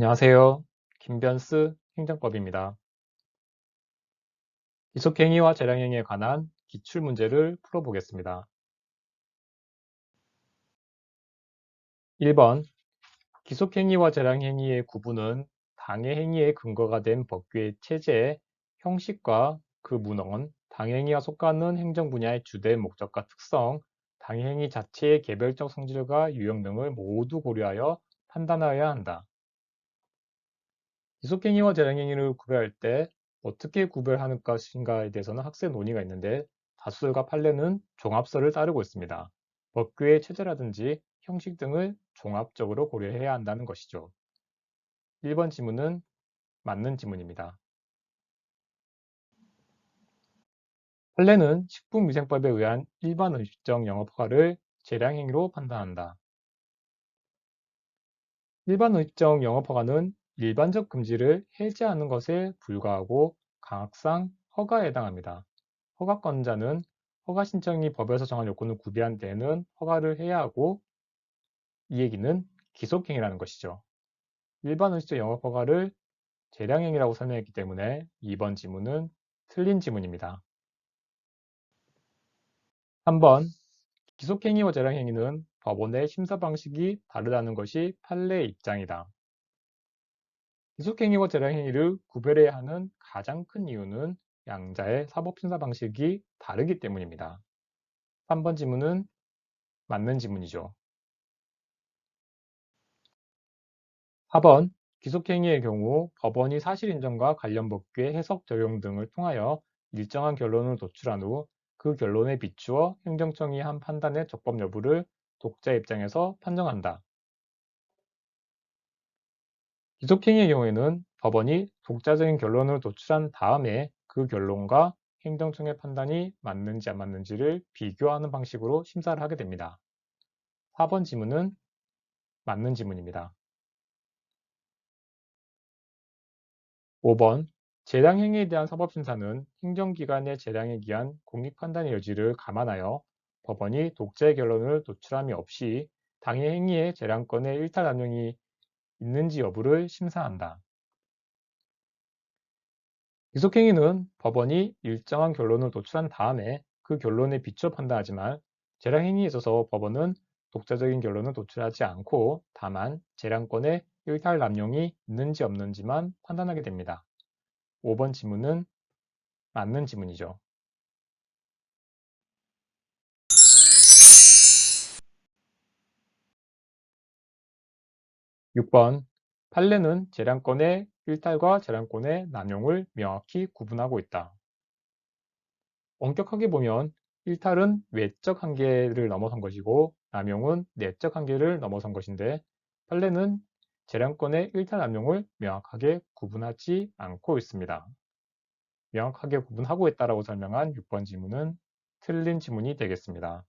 안녕하세요. 김변스 행정법입니다. 기속행위와 재량행위에 관한 기출문제를 풀어보겠습니다. 1번 기속행위와 재량행위의 구분은 당해 행위의 근거가 된 법규의 체제, 형식과 그 문헌, 당행위와 속하는 행정 분야의 주된 목적과 특성, 당행위 자체의 개별적 성질과 유형 등을 모두 고려하여 판단하여야 한다. 기속행위와 재량행위를 구별할 때 어떻게 구별하는 것인가에 대해서는 학생 논의가 있는데 다수설과 판례는 종합설을 따르고 있습니다. 법규의 체제라든지 형식 등을 종합적으로 고려해야 한다는 것이죠. 1번 지문은 맞는 지문입니다. 판례는 식품위생법에 의한 일반 음식점 영업 허가를 재량행위로 판단한다. 일반 음식점 영업 허가는 일반적 금지를 해제하는 것에 불과하고 강학상 허가에 해당합니다. 허가권자는 허가 신청이 법에서 정한 요건을 구비한 데에는 허가를 해야 하고 이 얘기는 기속행위라는 것이죠. 일반 음식점 영업 허가를 재량행위라고 설명했기 때문에 2번 지문은 틀린 지문입니다. 3번 기속행위와 재량행위는 법원의 심사 방식이 다르다는 것이 판례의 입장이다. 기속행위와 재량행위를 구별해야 하는 가장 큰 이유는 양자의 사법심사 방식이 다르기 때문입니다. 3번 지문은 맞는 지문이죠. 4번 기속행위의 경우 법원이 사실인정과 관련 법규의 해석 적용 등을 통하여 일정한 결론을 도출한 후 그 결론에 비추어 행정청이 한 판단의 적법 여부를 독자 입장에서 판정한다. 기속행위의 경우에는 법원이 독자적인 결론을 도출한 다음에 그 결론과 행정청의 판단이 맞는지 안 맞는지를 비교하는 방식으로 심사를 하게 됩니다. 4번 지문은 맞는 지문입니다. 5번 재량행위에 대한 사법심사는 행정기관의 재량에 기한 공익판단의 여지를 감안하여 법원이 독자의 결론을 도출함이 없이 당해 행위의 재량권의 일탈 남용이 있는지 여부를 심사한다. 기속행위는 법원이 일정한 결론을 도출한 다음에 그 결론에 비춰 판단하지만 재량행위에 있어서 법원은 독자적인 결론을 도출하지 않고 다만 재량권의 일탈 남용이 있는지 없는지만 판단하게 됩니다. 5번 지문은 맞는 지문이죠. 6번 판례는 재량권의 일탈과 재량권의 남용을 명확히 구분하고 있다. 엄격하게 보면 일탈은 외적 한계를 넘어선 것이고 남용은 내적 한계를 넘어선 것인데 판례는 재량권의 일탈 남용을 명확하게 구분하지 않고 있습니다. 명확하게 구분하고 있다라고 설명한 6번 지문은 틀린 지문이 되겠습니다.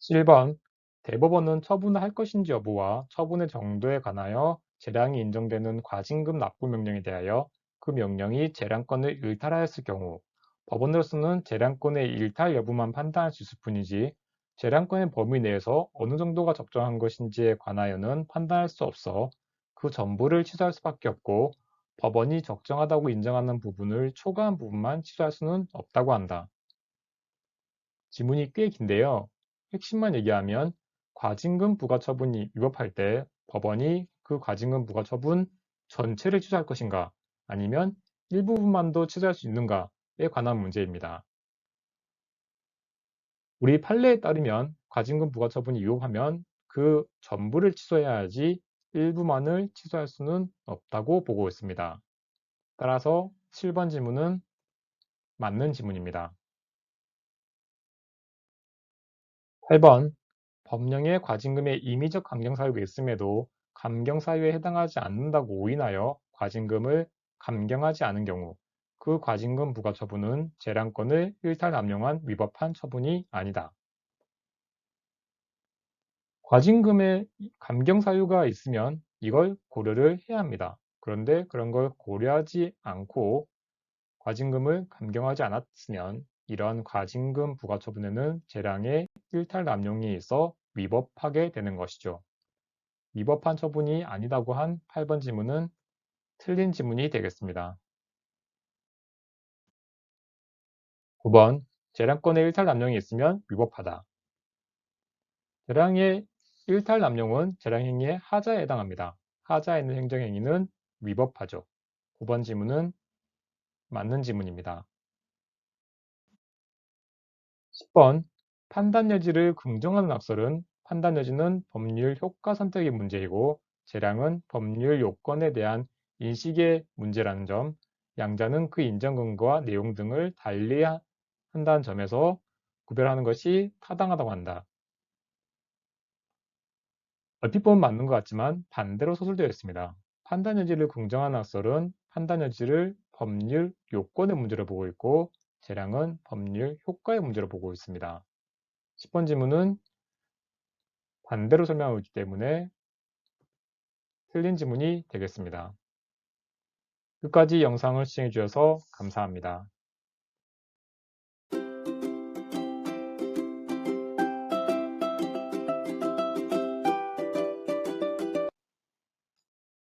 7번 대법원은 처분을 할 것인지 여부와 처분의 정도에 관하여 재량이 인정되는 과징금 납부 명령에 대하여 그 명령이 재량권을 일탈하였을 경우 법원으로서는 재량권의 일탈 여부만 판단할 수 있을 뿐이지 재량권의 범위 내에서 어느 정도가 적정한 것인지에 관하여는 판단할 수 없어 그 전부를 취소할 수밖에 없고 법원이 적정하다고 인정하는 부분을 초과한 부분만 취소할 수는 없다고 한다. 지문이 꽤 긴데요. 핵심만 얘기하면 과징금 부과 처분이 위법할 때 법원이 그 과징금 부과 처분 전체를 취소할 것인가 아니면 일부분만도 취소할 수 있는가에 관한 문제입니다. 우리 판례에 따르면 과징금 부과 처분이 위법하면 그 전부를 취소해야 하지 일부만을 취소할 수는 없다고 보고 있습니다. 따라서 7번 지문은 맞는 지문입니다. 8번 법령에 과징금의 임의적 감경사유가 있음에도 감경사유에 해당하지 않는다고 오인하여 과징금을 감경하지 않은 경우 그 과징금 부과 처분은 재량권을 일탈 남용한 위법한 처분이 아니다. 과징금의 감경 사유가 있으면 이걸 고려를 해야 합니다. 그런데 그런 걸 고려하지 않고 과징금을 감경하지 않았으면 이러한 과징금 부과 처분에는 재량의 일탈 남용이 있어 위법하게 되는 것이죠. 위법한 처분이 아니다고 한 8번 지문은 틀린 지문이 되겠습니다. 9번 재량권의 일탈 남용이 있으면 위법하다. 재량의 일탈 남용은 재량행위의 하자에 해당합니다. 하자에 있는 행정행위는 위법하죠. 9번 지문은 맞는 지문입니다. 10번 판단 여지를 긍정하는 악설은 판단 여지는 법률 효과 선택의 문제이고 재량은 법률 요건에 대한 인식의 문제라는 점, 양자는 그 인정 근거와 내용 등을 달리 한다는 점에서 구별하는 것이 타당하다고 한다. 얼핏 보면 맞는 것 같지만 반대로 서술되어 있습니다. 판단 여지를 긍정하는 악설은 판단 여지를 법률 요건의 문제로 보고 있고 재량은 법률 효과의 문제로 보고 있습니다. 10번 지문은 반대로 설명하고 있기 때문에 틀린 지문이 되겠습니다. 끝까지 영상을 시청해 주셔서 감사합니다.